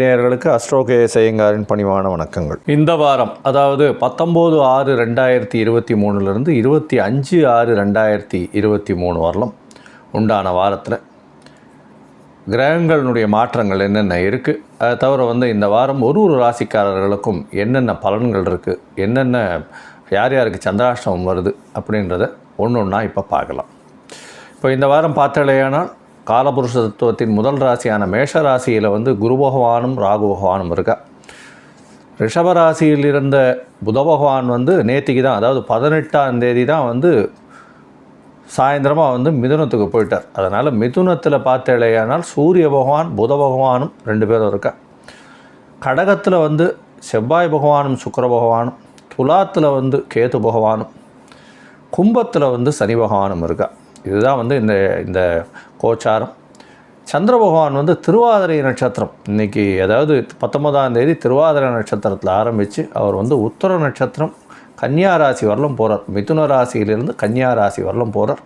நேயர்களுக்கு அஸ்ட்ரோகே செய்யங்காரின் பணிவான வணக்கங்கள். இந்த வாரம் அதாவது பத்தொம்போது ஆறு ரெண்டாயிரத்தி இருபத்தி மூணுலேருந்து இருபத்தி அஞ்சு ஆறு ரெண்டாயிரத்தி இருபத்தி மூணு வரலாம். உண்டான வாரத்தில் கிரகங்களினுடைய மாற்றங்கள் என்னென்ன இருக்குது அதை தவிர வந்து இந்த வாரம் ஒரு ஒரு ராசிக்காரர்களுக்கும் என்னென்ன பலன்கள் இருக்குது என்னென்ன யார் யாருக்கு சந்திராஷ்டமம் வருது அப்படின்றத ஒன்று ஒன்றா இப்போ பார்க்கலாம். இப்போ இந்த வாரம் பார்த்தாலேயானால் காலபுருஷ தத்துவத்தின் முதல் ராசியான மேஷ ராசியில் வந்து குரு பகவானும் ராகு பகவானும் இருக்கா? ரிஷப ராசியில் இருந்த புத பகவான் வந்து நேத்திக்கு தான் அதாவது பதினெட்டாம் தேதி தான் வந்து சாயந்தரமாக வந்து மிதுனத்துக்கு போயிட்டார். அதனால் மிதுனத்தில் பார்த்தேலையானால் சூரிய பகவான் புத பகவானும் ரெண்டு பேரும் இருக்கா? கடகத்தில் வந்து செவ்வாய் பகவானும் சுக்கர பகவானும் துலாத்தில் வந்து கேது பகவானும் கும்பத்தில் வந்து சனி பகவானும் இருக்கா? இதுதான் வந்து இந்த இந்த கோச்சாரம். சந்திர பகவான் வந்து திருவாதிரை நட்சத்திரம். இன்றைக்கி அதாவது பத்தொன்பதாம் தேதி திருவாதிரை நட்சத்திரத்தில் ஆரம்பித்து அவர் வந்து உத்தர நட்சத்திரம் கன்னியா ராசி வரலும் போகிறார் மிதுன ராசியிலிருந்து கன்னியா ராசி வரலும் போகிறார்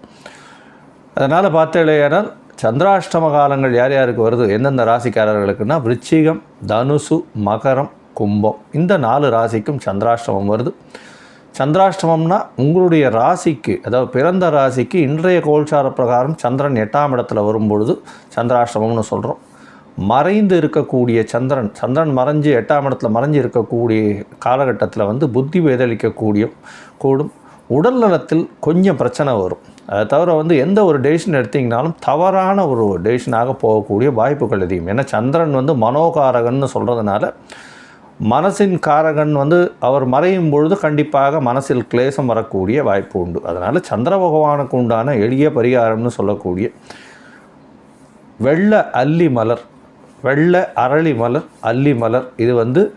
அதனால் பார்த்தேனால் சந்திராஷ்டம காலங்கள் யார் யாருக்கு வருது? எந்தெந்த ராசிக்காரர்களுக்குன்னா விருச்சிகம் தனுசு மகரம் கும்பம். இந்த நாலு ராசிக்கும் சந்திராஷ்டமம் வருது. சந்திராஷ்டமம்னா உங்களுடைய ராசிக்கு அதாவது பிறந்த ராசிக்கு இன்றைய கோல்சார பிரகாரம் சந்திரன் எட்டாம் இடத்துல வரும்பொழுது சந்திராஷ்டமம்னு சொல்கிறோம் மறைந்து இருக்கக்கூடிய சந்திரன் சந்திரன் மறைஞ்சு எட்டாம் இடத்துல மறைஞ்சு இருக்கக்கூடிய காலகட்டத்தில் வந்து புத்தி வேதளிக்கக்கூடிய கூடும். உடல் நலத்தில் கொஞ்சம் பிரச்சனை வரும். அதை தவிர வந்து எந்த ஒரு டெசிஷன் எடுத்திங்கனாலும் தவறான ஒரு டெசிஷனாக போகக்கூடிய வாய்ப்புகள் அதிகம். ஏன்னா சந்திரன் வந்து மனோகாரகன்னு சொல்கிறதுனால மனசின் காரகன் வந்து அவர் மறையும் பொழுது கண்டிப்பாக மனசில் கிளேசம் வரக்கூடிய வாய்ப்பு உண்டு. அதனால் சந்திர பகவானுக்கு உண்டான எளிய பரிகாரம்னு சொல்லக்கூடிய வெள்ளை அல்லி மலர் வெள்ளை அரளி மலர் அல்லி மலர் இது வந்து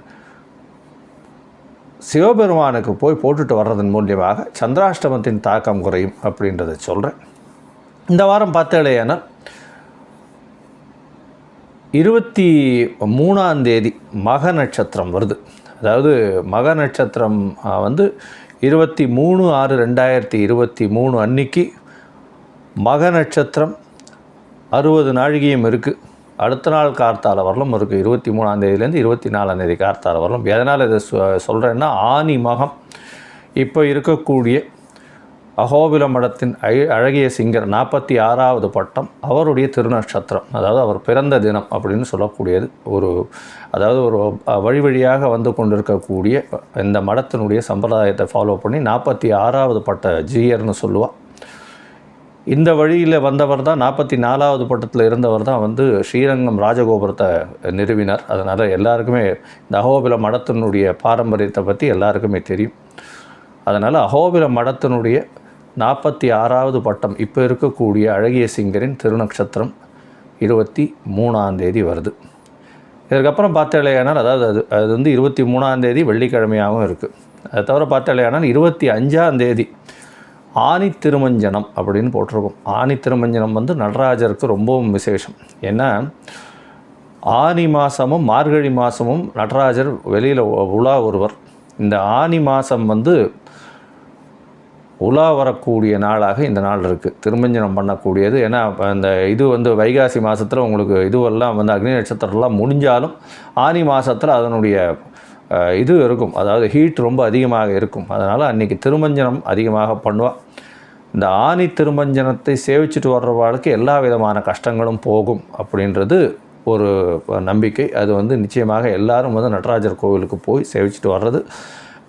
சிவபெருமானுக்கு போய் போட்டுட்டு வர்றதன் மூலியமாக சந்திராஷ்டமத்தின் தாக்கம் குறையும் அப்படின்றத சொல்கிறேன் இந்த வாரம் பார்த்தேலையானால் இருபத்தி மூணாந்தேதி மக நட்சத்திரம் வருது. அதாவது மக நட்சத்திரம் வந்து இருபத்தி மூணு ஆறு ரெண்டாயிரத்தி இருபத்தி மூணு அன்னைக்கு மக நட்சத்திரம் அறுபது நாழிகையும் இருக்குது அடுத்த நாள் கார்த்தால வரலும் இருக்குது இருபத்தி மூணாந்தேதியிலேருந்து இருபத்தி நாலாந்தேதி கார்த்தால வரலும். எதனால் இதை சொ சொல்கிறேன்னா ஆனி மகம். இப்போ இருக்கக்கூடிய அகோபில மடத்தின் அழகிய சிங்கர் நாற்பத்தி ஆறாவது பட்டம் அவருடைய திருநட்சத்திரம் அதாவது அவர் பிறந்த தினம் அப்படின்னு சொல்லக்கூடியது. ஒரு அதாவது ஒரு வழி வழியாக வந்து கொண்டிருக்கக்கூடிய இந்த மடத்தினுடைய சம்பிரதாயத்தை ஃபாலோ பண்ணி நாற்பத்தி ஆறாவது பட்ட ஜீயர்னு சொல்லுவாள் இந்த வழியில் வந்தவர் தான் நாற்பத்தி நாலாவது பட்டத்தில் இருந்தவர் தான் வந்து ஸ்ரீரங்கம் ராஜகோபுரத்தை நிறுவினார். அதனால் எல்லாருக்குமே இந்த அகோபில மடத்தினுடைய பாரம்பரியத்தை பற்றி எல்லாருக்குமே தெரியும். அதனால் அகோபில மடத்தினுடைய நாற்பத்தி ஆறாவது பட்டம் இப்போ இருக்கக்கூடிய அழகிய சிங்கரின் திருநக்ஷத்திரம் இருபத்தி மூணாம் தேதி வருது. இதற்கப்புறம் பார்த்தாலேயானால் அதாவது அது அது வந்து இருபத்தி மூணாம் தேதி வெள்ளிக்கிழமையாகவும் இருக்குது அதை தவிர பார்த்தாலேயானால் இருபத்தி அஞ்சாம் தேதி திருமஞ்சனம் அப்படின்னு போட்டிருக்கோம். ஆணி திருமஞ்சனம் வந்து நடராஜருக்கு ரொம்பவும் விசேஷம். ஏன்னா ஆனி மாதமும் மார்கழி மாதமும் நடராஜர் வெளியில் உலா ஒருவர். இந்த ஆனி மாதம் வந்து உலா வரக்கூடிய நாளாக இந்த நாள் இருக்குது திருமஞ்சனம் பண்ணக்கூடியது. ஏன்னா அந்த இது வந்து வைகாசி மாதத்தில் உங்களுக்கு இதுவெல்லாம் வந்து அக்னி நட்சத்திரம்லாம் முடிஞ்சாலும் ஆனி மாதத்தில் அதனுடைய இது இருக்கும். அதாவது ஹீட் ரொம்ப அதிகமாக இருக்கும். அதனால் அன்றைக்கி திருமஞ்சனம் அதிகமாக பண்ணுவாள் இந்த ஆனி திருமஞ்சனத்தை சேவிச்சுட்டு வர்றவாளுக்கு எல்லா விதமான கஷ்டங்களும் போகும் அப்படின்றது ஒரு நம்பிக்கை. அது வந்து நிச்சயமாக எல்லாரும் வந்து நடராஜர் கோவிலுக்கு போய் சேவிச்சுட்டு வர்றது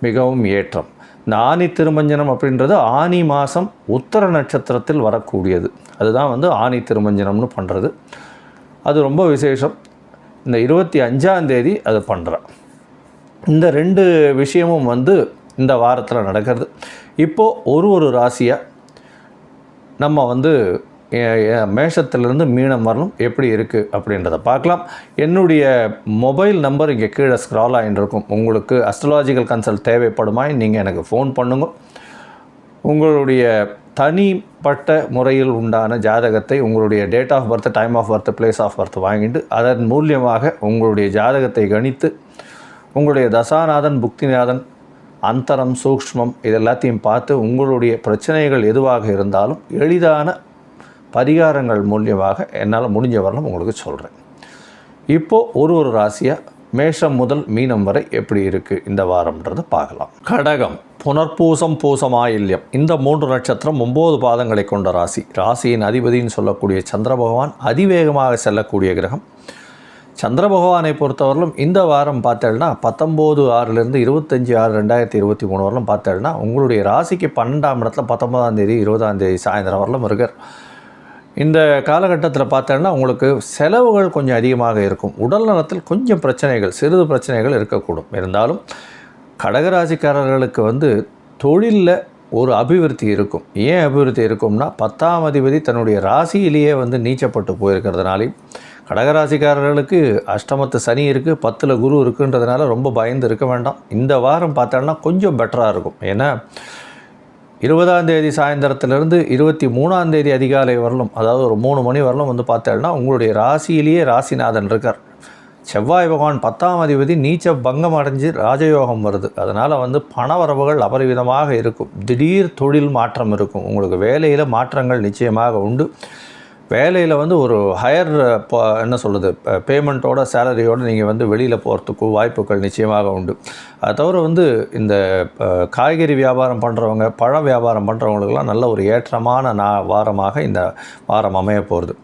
மிகவும் ஏற்றம். இந்த ஆனி திருமஞ்சனம் அப்படின்றது ஆனி மாதம் உத்தர நட்சத்திரத்தில் வரக்கூடியது. அதுதான் வந்து ஆனி திருமஞ்சனம்னு பண்ணுறது அது ரொம்ப விசேஷம். இந்த இருபத்தி அஞ்சாம் தேதி அது பண்ணுறேன் இந்த ரெண்டு விஷயமும் வந்து இந்த வாரத்தில் நடக்கிறது. இப்போது ஒரு ஒரு ராசியாக நம்ம வந்து மேஷத்திலிருந்து மீனம் வரலும் எப்படி இருக்குது அப்படின்றத பார்க்கலாம். என்னுடைய மொபைல் நம்பர் இங்கே கீழே ஸ்க்ரால் ஆகிட்டுருக்கும் உங்களுக்கு அஸ்ட்ராலாஜிக்கல் கன்சல்ட் தேவைப்படுமா? நீங்கள் எனக்கு ஃபோன் பண்ணுங்க. உங்களுடைய தனிப்பட்ட முறையில் உண்டான ஜாதகத்தை உங்களுடைய date of birth time of birth place of birth வாங்கிட்டு அதன் மூலியமாக உங்களுடைய ஜாதகத்தை கணித்து உங்களுடைய தசாநாதன் புக்திநாதன் அந்தரம் சூக்ஷ்மம் இது எல்லாத்தையும் பார்த்து உங்களுடைய பிரச்சனைகள் எதுவாக இருந்தாலும் எளிதான பரிகாரங்கள் மூலியமாக என்னால் முடிஞ்ச வரலாம் உங்களுக்கு சொல்கிறேன். இப்போது ஒரு ஒரு ராசியாக மேஷம் முதல் மீனம் வரை எப்படி இருக்குது இந்த வாரம்ன்றதை பார்க்கலாம். கடகம் புனர்பூசம் பூசமாயில்யம் இந்த மூன்று நட்சத்திரம் ஒம்பது பாதங்களை கொண்ட ராசி. ராசியின் அதிபதின்னு சொல்லக்கூடிய சந்திர பகவான் அதிவேகமாக செல்லக்கூடிய கிரகம். சந்திர பகவானை பொறுத்தவரையிலும் இந்த வாரம் பார்த்தேன்னா பத்தொம்போது ஆறுலேருந்து இருபத்தஞ்சி ஆறு ரெண்டாயிரத்தி இருபத்தி மூணு வரலும் பார்த்தேன்னா உங்களுடைய ராசிக்கு பன்னெண்டாம் இடத்துல பத்தொன்பதாம் தேதி இருபதாம் தேதி சாயந்தரம் வரலும் இருக்கார். இந்த காலகட்டத்தில் பார்த்தோன்னா உங்களுக்கு செலவுகள் கொஞ்சம் அதிகமாக இருக்கும். உடல் நலத்தில் கொஞ்சம் பிரச்சனைகள் சிறிது பிரச்சனைகள் இருக்கக்கூடும். இருந்தாலும் கடகராசிக்காரர்களுக்கு வந்து தொழிலில் ஒரு அபிவிருத்தி இருக்கும். ஏன் அபிவிருத்தி இருக்கும்னா பத்தாம் அதிபதி தன்னுடைய ராசியிலேயே வந்து நீச்சப்பட்டு போயிருக்கிறதுனாலையும் கடகராசிக்காரர்களுக்கு அஷ்டமத்து சனி இருக்குது பத்தில் குரு இருக்குன்றதுனால ரொம்ப பயந்து இருக்க வேண்டாம். இந்த வாரம் பார்த்தோன்னா கொஞ்சம் பெட்டராக இருக்கும். ஏன்னா இருபதாம் தேதி சாயந்தரத்துலேருந்து இருபத்தி மூணாம் தேதி அதிகாலை வரலும் அதாவது ஒரு மூணு மணி வரலும் வந்து பார்த்தேன்னா உங்களுடைய ராசியிலேயே ராசிநாதன் இருக்கார். செவ்வாய் பகவான் பத்தாம் அதிபதி நீச்ச பங்கம் அடைஞ்சு ராஜயோகம் வருது. அதனால் வந்து பணவரவுகள் அபரிவிதமாக இருக்கும். திடீர் தொழில் மாற்றம் இருக்கும். உங்களுக்கு வேலையில் மாற்றங்கள் நிச்சயமாக உண்டு. வேலையில் வந்து ஒரு ஹையர் என்ன சொல்கிறது பேமெண்ட்டோட சேலரியோடு நீங்கள் வந்து வெளியில் போகிறதுக்கு வாய்ப்புகள் நிச்சயமாக உண்டு. அது தவிர வந்து இந்த காய்கறி வியாபாரம் பண்ணுறவங்க பழ வியாபாரம் பண்ணுறவங்களுக்கெல்லாம் நல்ல ஒரு ஏற்றமான நா வாரமாக இந்த வாரம் அமைய போகிறது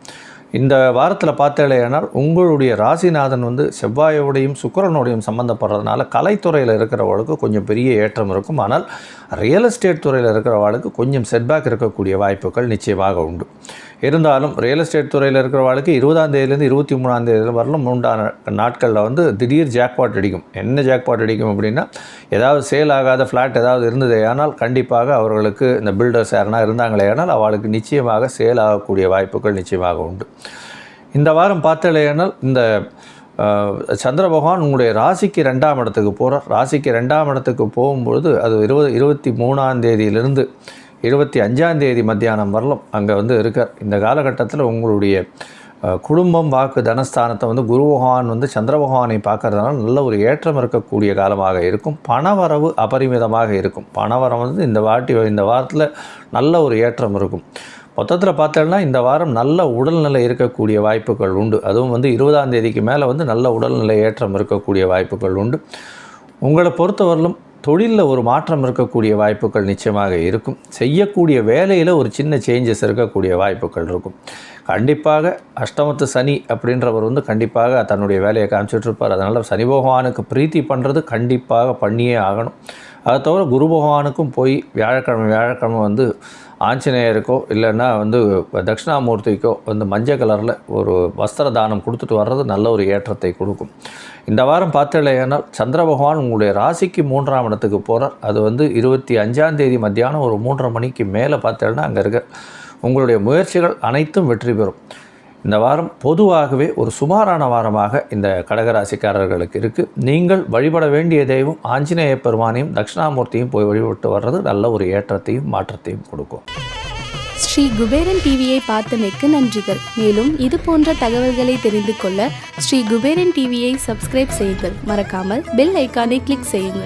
இந்த வாரத்தில் பார்த்தேனால் உங்களுடைய ராசிநாதன் வந்து செவ்வாயோடையும் சுக்கரனோடையும் சம்மந்தப்படுறதுனால கலைத்துறையில் இருக்கிறவளுக்கு கொஞ்சம் பெரிய ஏற்றம் இருக்கும். ஆனால் ரியல் எஸ்டேட் துறையில் இருக்கிறவளுக்கு கொஞ்சம் செட்பேக் இருக்கக்கூடிய வாய்ப்புகள் நிச்சயமாக உண்டு. இருந்தாலும் ரியல் எஸ்டேட் துறையில் இருக்கிறவளுக்கு இருபதாம் தேதியிலேருந்து இருபத்தி மூணாம் தேதி வரலும் மூன்றான நாட்களில் வந்து திடீர் ஜாக்பாட் அடிக்கும். என்ன ஜாக்பாட் அடிக்கும் அப்படின்னா ஏதாவது சேல் ஆகாத ஃப்ளாட் ஏதாவது இருந்தது ஆனால் கண்டிப்பாக அவர்களுக்கு இந்த பில்டர்ஸ் யாருனா இருந்தாங்களே ஆனால் அவளுக்கு நிச்சயமாக சேல் ஆகக்கூடிய வாய்ப்புகள் நிச்சயமாக உண்டு. இந்த வாரம் பார்த்தலையானால் இந்த சந்திர பகவான் உங்களுடைய ராசிக்கு ரெண்டாம் இடத்துக்கு போகிறார் ராசிக்கு ரெண்டாம் இடத்துக்கு போகும்பொழுது அது இருபது இருபத்தி மூணாம் தேதியிலிருந்து இருபத்தி அஞ்சாம் தேதி மத்தியானம் வரலும் அங்கே வந்து இருக்கார். இந்த காலகட்டத்தில் உங்களுடைய குடும்பம் வாக்கு தனஸ்தானத்தை வந்து குரு பகவான் வந்து சந்திர பகவானை பார்க்கறதுனால நல்ல ஒரு ஏற்றம் இருக்கக்கூடிய காலமாக இருக்கும். பணவரவு அபரிமிதமாக இருக்கும். பணவரம் வந்து இந்த வாட்டி இந்த வாரத்தில் நல்ல ஒரு ஏற்றம் இருக்கும். மொத்தத்தில் பார்த்தோம்னா இந்த வாரம் நல்ல உடல்நிலை இருக்கக்கூடிய வாய்ப்புகள் உண்டு. அதுவும் வந்து இருபதாம் தேதிக்கு மேலே வந்து நல்ல உடல்நிலை ஏற்றம் இருக்கக்கூடிய வாய்ப்புகள் உண்டு. உங்களை பொறுத்தவரையிலும் தொழிலில் ஒரு மாற்றம் இருக்கக்கூடிய வாய்ப்புகள் நிச்சயமாக இருக்கும். செய்யக்கூடிய வேலையில் ஒரு சின்ன சேஞ்சஸ் இருக்கக்கூடிய வாய்ப்புகள் இருக்கும். கண்டிப்பாக அஷ்டமத்து சனி அப்படின்றவர் வந்து கண்டிப்பாக தன்னுடைய வேலையை காமிச்சிட்டு இருப்பார். அதனால் சனி பகவானுக்கு பிரீத்தி பண்ணுறது கண்டிப்பாக பண்ணியே ஆகணும். அதை தவிர குரு பகவானுக்கும் போய் வியாழக்கிழமை வியாழக்கிழமை வந்து ஆஞ்சநேயருக்கோ இல்லைன்னா வந்து தட்சிணாமூர்த்திக்கோ வந்து மஞ்சள் கலரில் ஒரு வஸ்திர தானம் கொடுத்துட்டு வர்றது நல்ல ஒரு ஏற்றத்தை கொடுக்கும். இந்த வாரம் பார்த்தலையானால் சந்திர பகவான் உங்களுடைய ராசிக்கு மூன்றாம் இடத்துக்கு போகிறார் அது வந்து இருபத்தி அஞ்சாம் தேதி மத்தியானம் ஒரு மூன்றரை மணிக்கு மேலே பார்த்தேன்னா அங்கே இருக்க. உங்களுடைய முயற்சிகள் அனைத்தும் வெற்றி பெறும். இந்த வாரம் பொதுவாகவே ஒரு சுமாரான வாரமாக இந்த கடகராசிக்காரர்களுக்கு இருக்குது நீங்கள் வழிபட வேண்டிய தெய்வம் ஆஞ்சநேய பெருமானையும் தட்சிணாமூர்த்தியும் போய் வழிபட்டு வர்றது நல்ல ஒரு ஏற்றத்தையும் மாற்றத்தையும் கொடுக்கும். ஸ்ரீ குபேரன் டிவியை பார்த்தமைக்கு நன்றிகள். மேலும் இது போன்ற தகவல்களை தெரிந்து கொள்ள ஸ்ரீ குபேரன் டிவியை சப்ஸ்கிரைப் செய்யுங்கள். மறக்காமல் பெல் ஐக்கானை கிளிக் செய்யுங்கள்.